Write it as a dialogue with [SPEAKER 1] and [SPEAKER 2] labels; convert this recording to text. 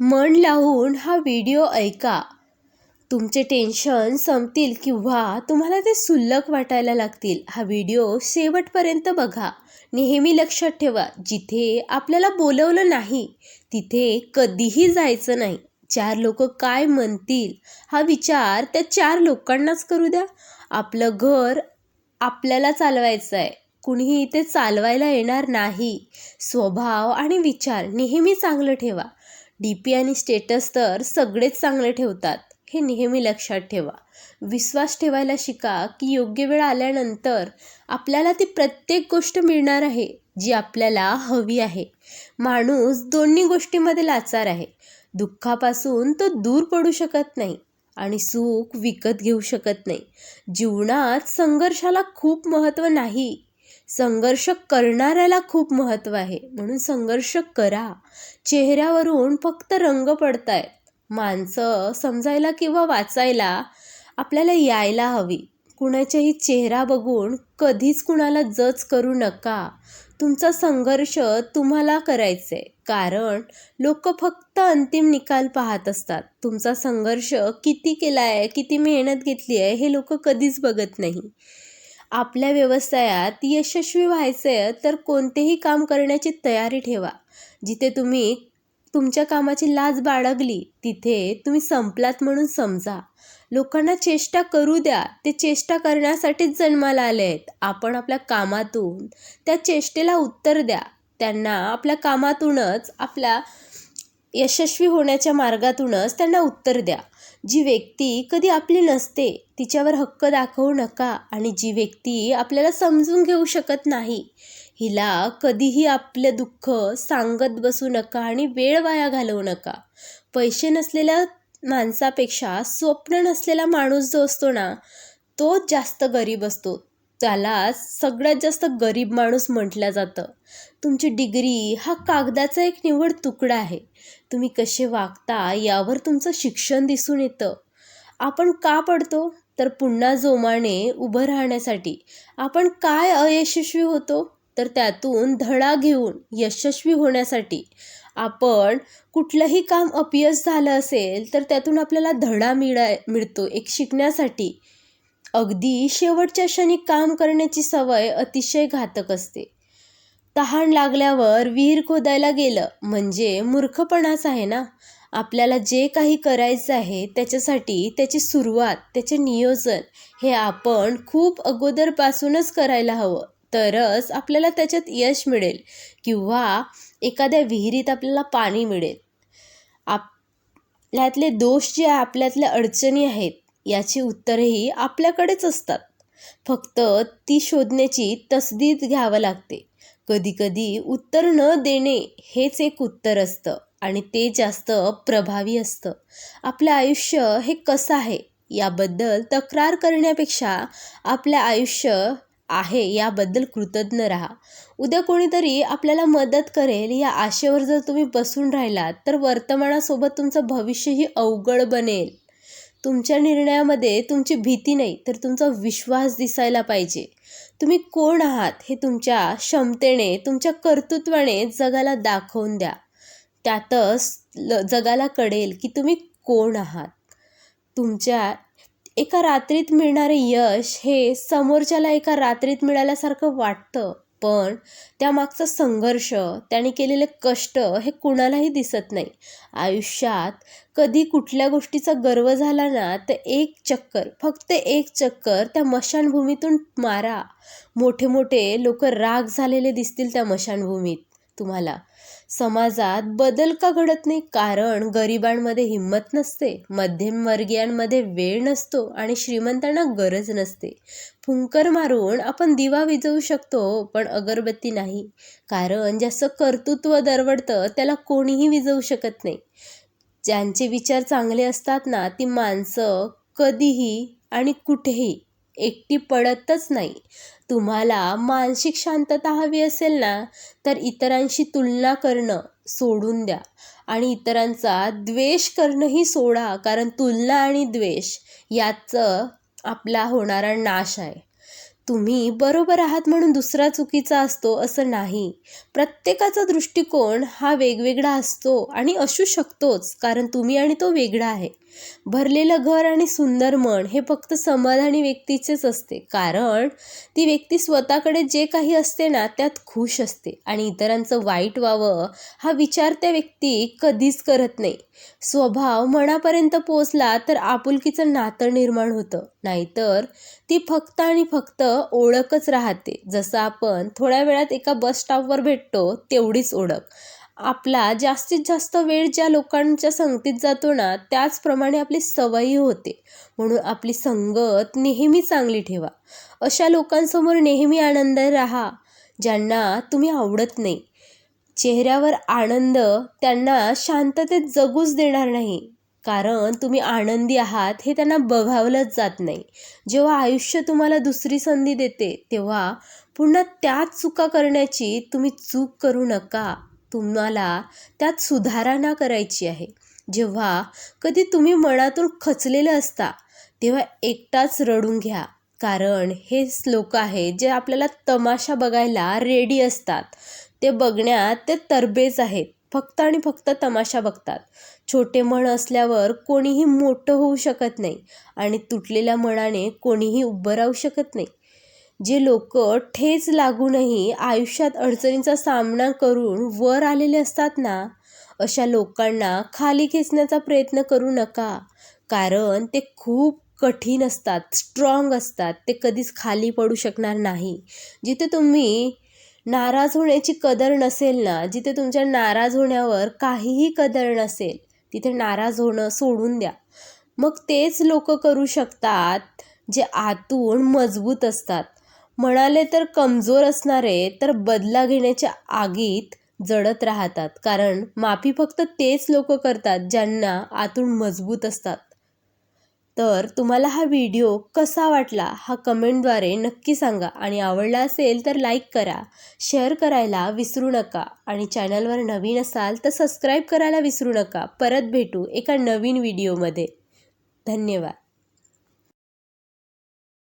[SPEAKER 1] मन लावून हा व्हिडिओ ऐका. तुमचे टेन्शन संपतील किंवा तुम्हाला ते सुल्लक वाटायला लागतील हा व्हिडिओ शेवटपर्यंत बघा. नेहमी लक्षात ठेवा जिथे आपल्याला बोलवलं नाही तिथे कधीही जायचं नाही. चार लोक काय म्हणतील हा विचार त्या चार लोकांनाच करू द्या. आपलं घर आपल्याला चालवायचं आहे कुणीही ते चालवायला येणार नाही. स्वभाव आणि विचार नेहमी चांगलं ठेवा. डी पी आणि स्टेटस तर सगळेच चांगले ठेवतात. हे नेहमी लक्षात ठेवा. विश्वास ठेवायला शिका की योग्य वेळ आल्यानंतर आपल्याला ती प्रत्येक गोष्ट मिळणार आहे जी आपल्याला हवी आहे. माणूस दोन्ही गोष्टीमध्ये लाचार आहे. दुःखापासून तो दूर पडू शकत नाही आणि सुख विकत घेऊ शकत नाही. जीवनात संघर्षाला खूप महत्त्व नाही. संघर्ष करणाऱ्याला खूप महत्त्व आहे. म्हणून संघर्ष करा. चेहऱ्यावरून फक्त रंग पडतायत. माणसं समजायला किंवा वाचायला आपल्याला यायला हवी. कुणाच्याही चेहरा बघून कधीच कुणाला जज करू नका. तुमचा संघर्ष तुम्हाला करायचा आहे कारण लोक फक्त अंतिम निकाल पाहत असतात. तुमचा संघर्ष किती केला आहे किती मेहनत घेतली आहे हे लोक कधीच बघत नाही. आपल्या व्यवसायात यशस्वी व्हायचं आहे तर कोणतेही काम करण्याची तयारी ठेवा. जिथे तुम्ही तुमच्या कामाची लाज बाळगली तिथे तुम्ही संपलात म्हणून समजा. लोकांना चेष्टा करू द्या ते चेष्टा करण्यासाठीच जन्माला आले आहेत आपण आपल्या कामातून त्या चेष्टेला उत्तर द्या. त्यांना आपल्या कामातूनच आपल्या यशस्वी होण्याच्या मार्गातूनच त्यांना उत्तर द्या. जी व्यक्ती कधी आपली नसते तिच्यावर हक्क दाखवू नका आणि जी व्यक्ती आपल्याला समजून घेऊ शकत नाही हिला कधीही आपलं दुःख सांगत बसू नका आणि वेळ वाया घालवू नका. पैसे नसलेल्या माणसापेक्षा स्वप्न नसलेला माणूस जो असतो ना तो जास्त गरीब असतो. त्याला सगळ्यात जास्त गरीब माणूस म्हटलं जातं. तुमची डिग्री हा कागदाचा एक निवड तुकडा आहे. तुम्ही कसे वागता यावर तुमचं शिक्षण दिसून येतं. आपण का पडतो? तर पुन्हा जोमाने उभं राहण्यासाठी. आपण काय अयशस्वी होतो? तर त्यातून धडा घेऊन यशस्वी होण्यासाठी. आपण कुठलंही काम अपयश झालं असेल तर त्यातून आपल्याला धडा मिळाय मिळतो एक शिकण्यासाठी. अगदी शेवटच्या क्षणी काम करण्याची सवय अतिशय घातक असते. तहान लागल्यावर विहीर खोदायला गेलं म्हणजे मूर्खपणाच आहे ना? आपल्याला जे काही करायचं आहे त्याच्यासाठी त्याची सुरुवात त्याचे नियोजन हे आपण खूप अगोदरपासूनच करायला हवं. तरच आपल्याला त्याच्यात यश मिळेल किंवा एखाद्या विहिरीत आपल्याला पाणी मिळेल. आपल्यातले दोष जे आपल्यातल्या अडचणी आहेत याची उत्तरेही आपल्याकडेच असतात. फक्त ती शोधण्याची तसदीत घ्यावं लागते. कधीकधी उत्तर न देणे हेच एक उत्तर असतं आणि ते जास्त प्रभावी असतं. आपलं आयुष्य हे कसं आहे याबद्दल तक्रार करण्यापेक्षा आपलं आयुष्य आहे याबद्दल कृतज्ञ राहा. उद्या कोणीतरी आपल्याला मदत करेल या आशेवर जर तुम्ही बसून राहिलात तर वर्तमानासोबत तुमचं भविष्यही अवघड बनेल. तुमच्या निर्णयामध्ये तुमची भीती नाही तर तुमचा विश्वास दिसायला पाहिजे. तुम्ही कोण आहात हे तुमच्या क्षमतेने तुमच्या कर्तृत्वाने जगाला दाखवून द्या. त्यातच ल जगाला कळेल की तुम्ही कोण आहात. तुमच्या एका रात्रीत मिळणारे यश हे समोरच्याला एका रात्रीत मिळाल्यासारखं वाटतं. पण त्यामागचा संघर्ष त्याने केलेले कष्ट हे कुणालाही दिसत नाही. आयुष्यात कधी कुठल्या गोष्टीचा गर्व झाला ना तर एक चक्कर फक्त एक चक्कर त्या मशानभूमीतून मारा. मोठे मोठे लोक राग झालेले दिसतील त्या मशानभूमीत तुम्हाला. समाजात बदल का घडत नाही? कारण गरिबांमध्ये हिंमत नसते मध्यमवर्गीयांमध्ये वेळ नसतो आणि श्रीमंतांना गरज नसते. फुंकर मारून आपण दिवा विजवू शकतो पण अगरबत्ती नाही. कारण ज्याचं कर्तृत्व दरवडतं त्याला कोणीही विजवू शकत नाही. ज्यांचे विचार चांगले असतात ना ती माणसं कधीही आणि कुठेही एकटी पडतच नाही. तुम्हाला मानसिक शांतता हवी असेल ना तर इतरांशी तुलना करणं सोडून द्या. आणि इतरांचा द्वेष करणंही सोडा कारण तुलना आणि द्वेष याचं आपला होणारा नाश आहे. तुम्ही बरोबर आहात म्हणून दुसरा चुकीचा असतो असं नाही. प्रत्येकाचा दृष्टिकोन हा वेगवेगळा असतो आणि असू शकतोच कारण तुम्ही आणि तो वेगळा आहे. भरलेलं घर आणि सुंदर मन हे फक्त समाधानी व्यक्तीचेच असते. कारण ती व्यक्ती स्वतःकडे जे काही असते ना त्यात खुश असते आणि इतरांचं वाईट व्हावं हा विचार त्या व्यक्ती कधीच करत नाही. स्वभाव मनापर्यंत पोचला तर आपुलकीचं नातं निर्माण होतं. नाहीतर ती फक्त आणि फक्त ओळखच राहते. जसं आपण थोड्या वेळात एका बस स्टॉपवर भेटतो तेवढीच ओळख. आपला जास्तीत जास्त वेळ ज्या लोकांच्या संगतीत जातो ना त्याचप्रमाणे आपली सवयी होते. म्हणून आपली संगत नेहमी चांगली ठेवा. अशा लोकांसमोर नेहमी आनंद राहा ज्यांना तुम्ही आवडत नाही. चेहऱ्यावर आनंद त्यांना शांततेत जगूच देणार नाही. कारण तुम्ही आनंदी आहात हे त्यांना बघावलंच जात नाही. जेव्हा आयुष्य तुम्हाला दुसरी संधी देते तेव्हा पुन्हा त्याच चुका करण्याची तुम्ही चूक करू नका. तुम्हाला त्यात सुधारणा करायची आहे. जेव्हा कधी तुम्ही मनातून खचलेलं असता तेव्हा एकटाच रडून घ्या. कारण हेच लोक आहेत जे आपल्याला तमाशा बघायला रेडी असतात. ते बघण्यात ते तरबेज आहेत. फक्त आणि फक्त तमाशा बघतात. छोटे मन असल्यावर कोणीही मोठं होऊ शकत नाही आणि तुटलेल्या मनाने कोणीही उभं राहू शकत नाही. जे लोक ठेच लागूनही आयुष्यात अडचणींचा सामना करून वर आलेले असतात ना अशा लोकांना खाली खेचण्याचा प्रयत्न करू नका. कारण ते खूप कठीण असतात स्ट्रॉंग असतात. ते कधीच खाली पडू शकणार नाही. जिथे तुम्ही नाराज होण्याची कदर नसेल ना जिथे तुमच्या नाराज होण्यावर काहीही कदर नसेल तिथे नाराज होणं सोडून द्या. मग तेच लोक करू शकतात जे आतून मजबूत असतात. म्हणाले तर कमजोर असणारे तर बदला घेण्याच्या आगीत जडत राहतात. कारण माफी फक्त तेच लोक करतात ज्यांना आतून मजबूत असतात. तर तुम्हाला हा व्हिडिओ कसा वाटला हा कमेंटद्वारे नक्की सांगा आणि आवडला असेल तर लाईक करा शेअर करायला विसरू नका आणि चॅनलवर नवीन असाल तर सबस्क्राईब करायला विसरू नका. परत भेटू एका नवीन व्हिडिओमध्ये. धन्यवाद.